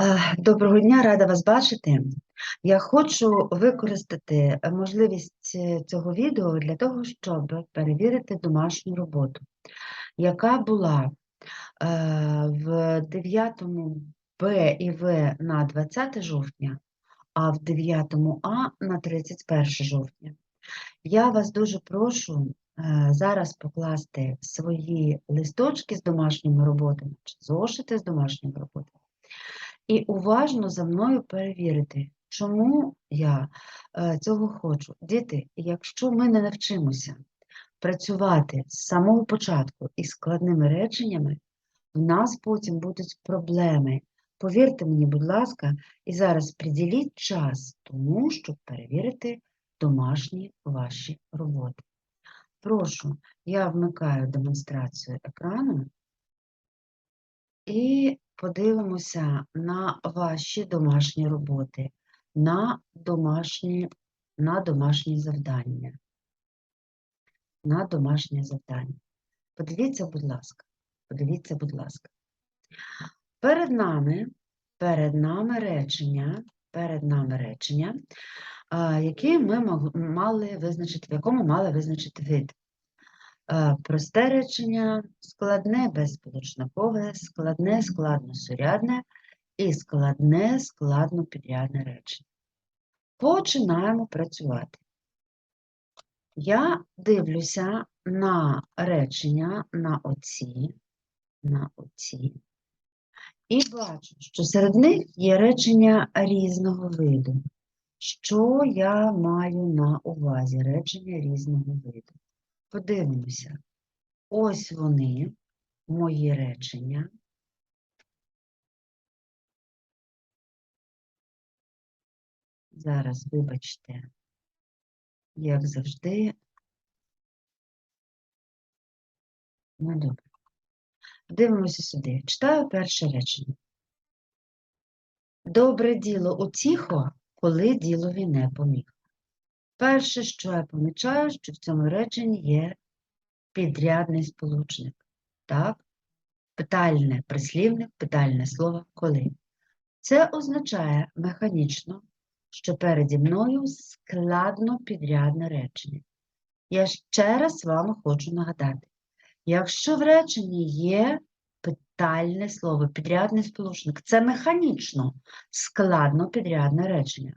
Е, Доброго дня, рада вас бачити. Я хочу використати е, можливість е, цього відео для того, щоб перевірити домашню роботу, яка була в 9 Б і В на 20 жовтня, а в 9 А на 31 жовтня. Я вас дуже прошу зараз покласти свої листочки з домашніми роботами чи зошити з домашніми роботами і уважно за мною перевірити, чому я е, цього хочу. Діти, якщо ми не навчимося працювати з самого початку із складними реченнями, в нас потім будуть проблеми. Повірте мені, будь ласка, і зараз приділіть час тому, щоб перевірити домашні ваші роботи. Прошу, я вмикаю демонстрацію екрану і подивимося на ваші домашні роботи, на домашні, на домашні завдання. На домашнє завдання. Подивіться, будь ласка, подивіться, будь ласка. Перед нами, перед нами речення, перед нами речення, які ми мали визначити, в якому мали визначити вид. Е, Просте речення, складне безполучникове, складне складносурядне і складне складнопідрядне речення. Починаємо працювати. Я дивлюся на речення на оці, на оці, і бачу, що серед них є речення різного виду. Що я маю на увазі? Речення різного виду. Подивимося. Ось вони, мої речення. Зараз, вибачте, як завжди. Ну, добре. Дивимося сюди. Читаю перше речення. Добре діло утіхо, коли ділові не поміг. Перше, що я помічаю, що в цьому реченні є підрядний сполучник. Так? Питальне прислівник, питальне слово коли. Це означає механічно, що переді мною складно підрядне речення. Я ще раз вам хочу нагадати, якщо в реченні є питальне слово, підрядний сполучник, це механічно складно підрядне речення.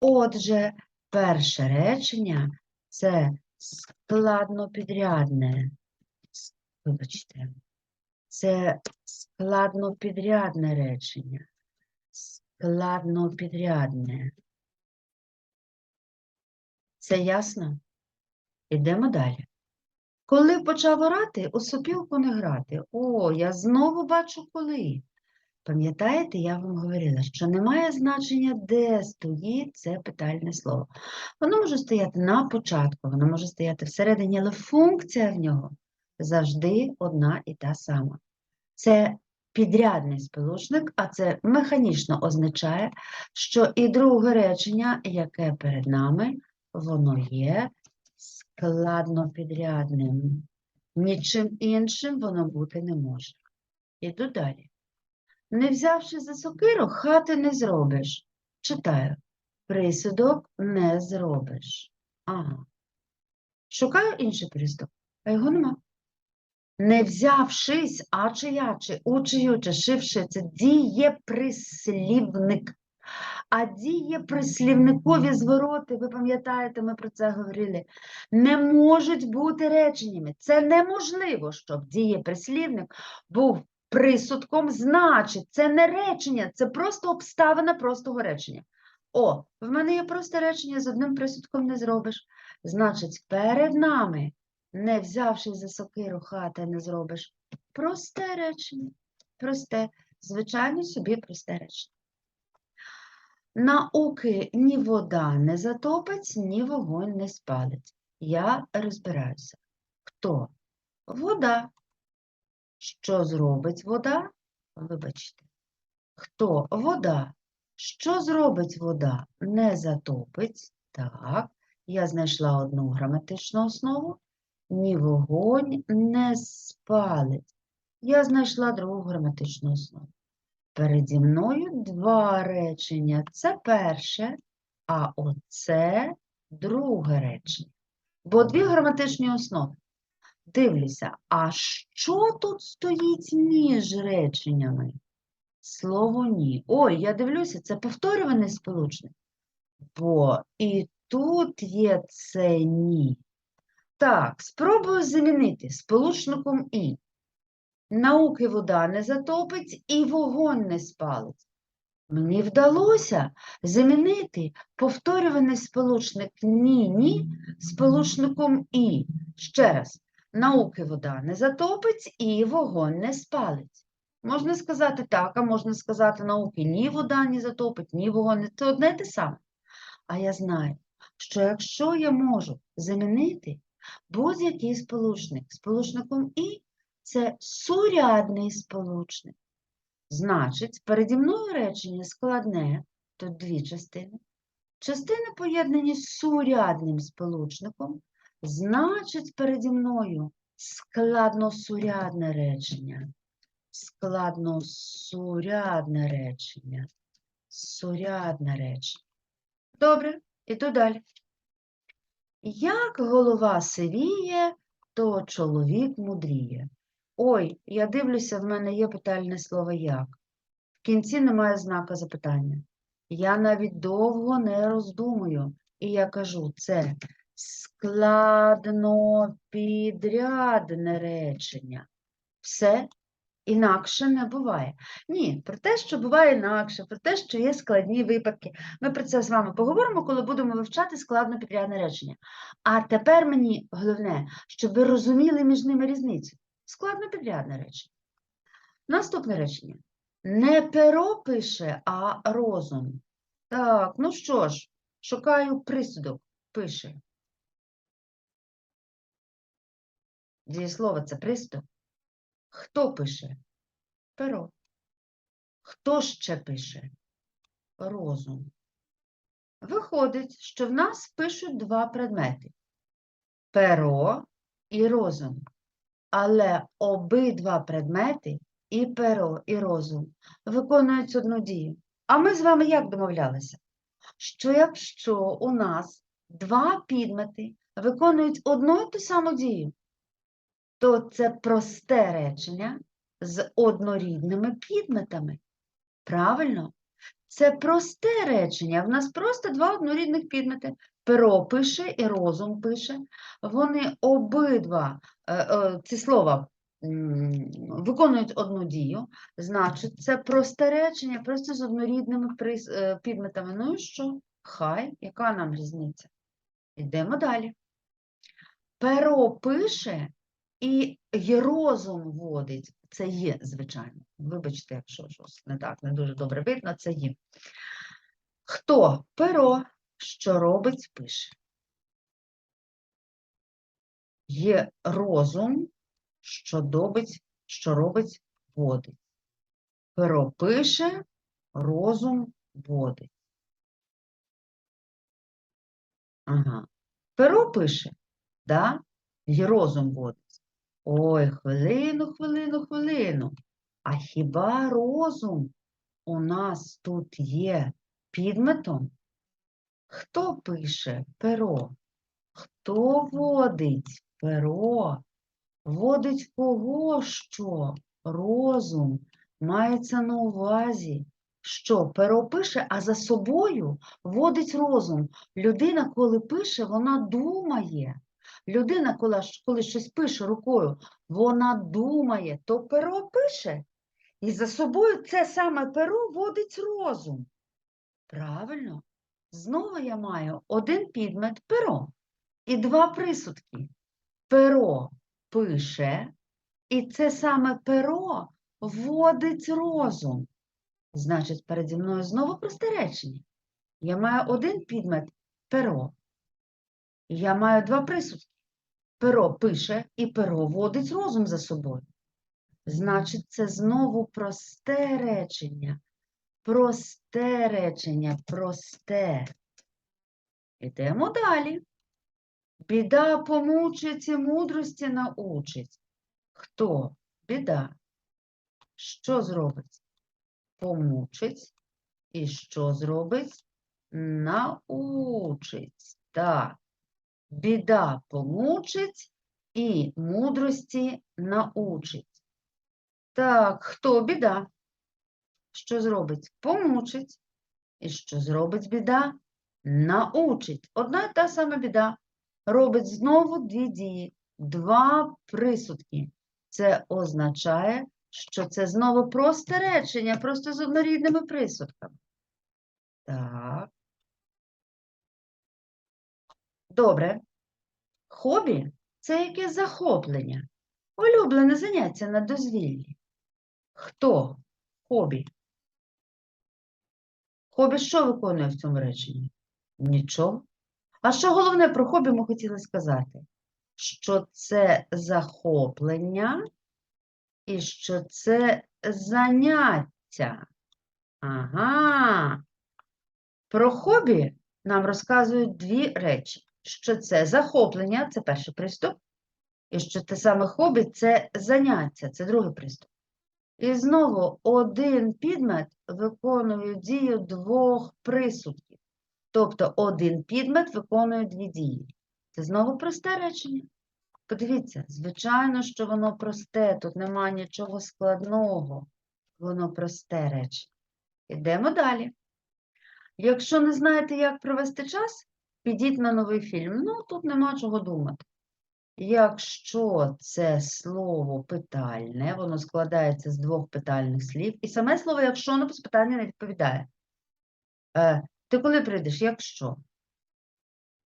Отже, перше речення це складнопідрядне. Вибачте, це складнопідрядне речення. Складнопідрядне. Це ясно? Ідемо далі. Коли почав орати, у сопілку не грати. О, я знову бачу коли. Пам'ятаєте, я вам говорила, що немає значення, де стоїть це питальне слово. Воно може стояти на початку, воно може стояти всередині, але функція в нього завжди одна і та сама. Це підрядний сполучник, а це механічно означає, що і друге речення, яке перед нами, воно є складнопідрядним. Нічим іншим воно бути не може. Іду далі. Не взявши за сокиру, хати не зробиш. Читаю. Присудок не зробиш. Ага. Шукаю інший присудок, а його нема. Не взявшись, а чи я, чи у, чи ю, чи шивши, це дієприслівник. А дієприслівникові звороти, ви пам'ятаєте, ми про це говорили, не можуть бути реченнями. Це неможливо, щоб дієприслівник був присудком, значить, це не речення, це просто обставина простого речення. О, в мене є просте речення, з одним присудком не зробиш. Значить, перед нами, не взявши за сокиру хати, не зробиш. Просте речення. Просте, звичайно, собі просте речення. Науки ні вода не затопить, ні вогонь не спалить. Я розбираюся. Хто? Вода. Що зробить вода? Вибачте. Хто? Вода. Що зробить вода? Не затопить. Так, я знайшла одну граматичну основу. Ні вогонь не спалить. Я знайшла другу граматичну основу. Переді мною два речення. Це перше, а оце друге речення. Бо дві граматичні основи. Дивлюся, а що тут стоїть між реченнями? Слово ні. Ой, я дивлюся, це повторюваний сполучник. Бо і тут є це ні. Так, спробую замінити сполучником і. Науки вода не затопить і вогонь не спалить. Мені вдалося замінити повторюваний сполучник ні-ні сполучником і. Ще раз, науки вода не затопить і вогонь не спалить. Можна сказати так, а можна сказати науки ні вода не затопить, ні вогонь не це одне те саме. А я знаю, що якщо я можу замінити будь-який сполучник сполучником і, це сурядний сполучник. Значить, переді мною речення складне, тут дві частини. Частини поєднані з сурядним сполучником, значить, переді мною складносурядне речення. Складносурядне речення. Сурядне речення. Добре, іду далі. Як голова сивіє, то чоловік мудріє. Ой, я дивлюся, в мене є питальне слово як. В кінці немає знака запитання. Я навіть довго не роздумую. І я кажу, це складно підрядне речення. Все інакше не буває. Ні, про те, що буває інакше, про те, що є складні випадки. Ми про це з вами поговоримо, коли будемо вивчати складно підрядне речення. А тепер мені головне, щоб ви розуміли між ними різницю. Складно підрядне речення. Наступне речення. Не перо пише, а розум. Так, ну що ж, шукаю присудок. Пише. Дієслово це присудок. Хто пише? Перо. Хто ще пише? Розум. Виходить, що в нас пишуть два предмети: перо і розум. Але обидва предмети, і перо, і розум, виконують одну дію. А ми з вами як домовлялися? Що якщо у нас два підмети виконують одну і ту саму дію, то це просте речення з однорідними підметами. Правильно? Це просте речення. В нас просто два однорідних підмети. Перо пише і розум пише. Вони обидва е, е, ці слова виконують одну дію. Значить, це просте речення, просто з однорідними е, підметами. Ну і що? Хай, яка нам різниця? Йдемо далі. Перо пише і розум водить. Це є, звичайно. Вибачте, якщо щось не так, не дуже добре видно, це є. Хто? Перо, що робить, пише. Є розум, що добить, що робить, водить. Перо пише, розум водить. Ага. Перо пише, да? І розум водить. Ой, хвилину, хвилину, хвилину. А хіба розум у нас тут є підметом? Хто пише перо? Хто водить перо? Водить кого що? Розум. Мається на увазі, що перо пише, а за собою водить розум. Людина, коли пише, вона думає. Людина, коли, коли щось пише рукою, вона думає, то перо пише, і за собою це саме перо водить розум. Правильно? Знову я маю один підмет перо і два присудки. Перо пише, і це саме перо водить розум. Значить, переді мною знову просте речення. Я маю один підмет перо. Я маю два присудки. Перо пише і перо водить розум за собою. Значить, це знову просте речення. Просте речення, просте. Ідемо далі. Біда помучить і мудрості научить. Хто? Біда. Що зробить? помучить. І що зробить? Научить. Так. Біда помучить і мудрості научить. Так, хто біда? Що зробить? Помучить. І що зробить біда? Научить. Одна й та сама біда. Робить знову дві дії, два присудки. Це означає, що це знову просте речення, просто з однорідними присудками. Так. Добре. Хобі це якесь захоплення, улюблене заняття на дозвіллі. Хто? Хобі. Хобі що виконує в цьому реченні? Нічого. А що головне про хобі ми хотіли сказати? Що це захоплення і що це заняття. Ага. Про хобі нам розказують дві речі: що це захоплення, це перший приступ, і що те саме хобі це заняття, це другий приступ. І знову один підмет виконує дію двох присудків. Тобто один підмет виконує дві дії. Це знову просте речення. Подивіться, звичайно, що воно просте, тут немає нічого складного. Воно просте речення. Ідемо далі. Якщо не знаєте, як провести час, підіть на новий фільм. Ну, тут нема чого думати. Якщо це слово питальне, воно складається з двох питальних слів, і саме слово якщо на питання не відповідає. Е, ти коли прийдеш? Якщо?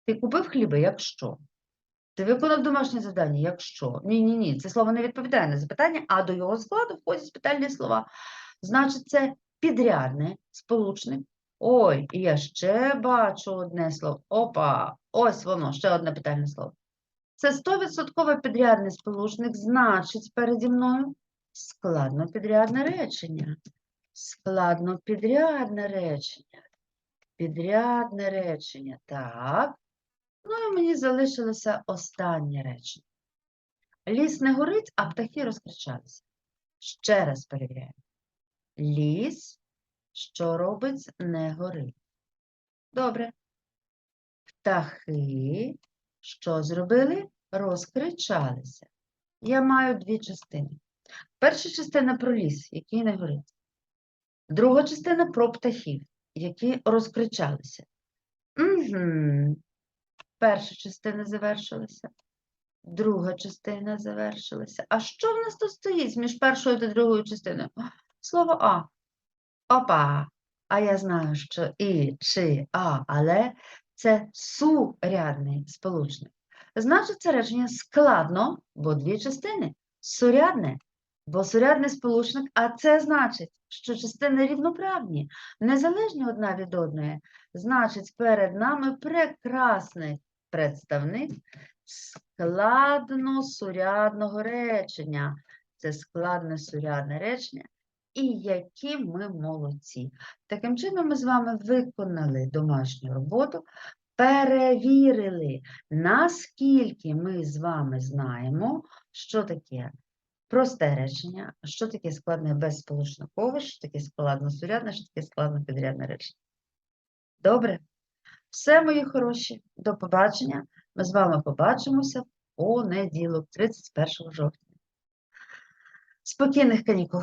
Ти купив хліба? Якщо? Ти виконав домашнє завдання? Якщо? Ні, ні. Це слово не відповідає на запитання, а до його складу входять спитальні слова. Значить, це підрядне сполучник. Ой, і я ще бачу одне слово. Опа, ось воно, ще одне питальне слово. Це 100% підрядний сполучник, значить, переді мною складнопідрядне речення. Складнопідрядне речення. Підрядне речення. Так. Ну і мені залишилося останнє речення. Ліс не горить, а птахи розкричалися. Ще раз перевіряємо. Ліс, що робить, не горить. Добре. Птахи, що зробили? Розкричалися. Я маю дві частини. Перша частина про ліс, який не горить. Друга частина про птахів, які розкричалися. Угу. Перша частина завершилася, друга частина завершилася. А що в нас тут стоїть між першою та другою частиною? Слово А. Опа. А я знаю, що і, чи, а, але це сурядний сполучник. Значить, це речення складно, бо дві частини. Сурядне, бо сурядний сполучник, а це значить, що частини рівноправні, незалежні одна від одної. Значить, перед нами прекрасний представник складно-сурядного речення. Це складне сурядне речення. І які ми молодці. Таким чином, ми з вами виконали домашню роботу, перевірили, наскільки ми з вами знаємо, що таке просте речення, що таке складне безсполучникове, що таке складно-сурядне, що таке складно-підрядне речення. Добре? Все, мої хороші, до побачення. Ми з вами побачимося в понеділок, 31 жовтня. Спокійних канікул.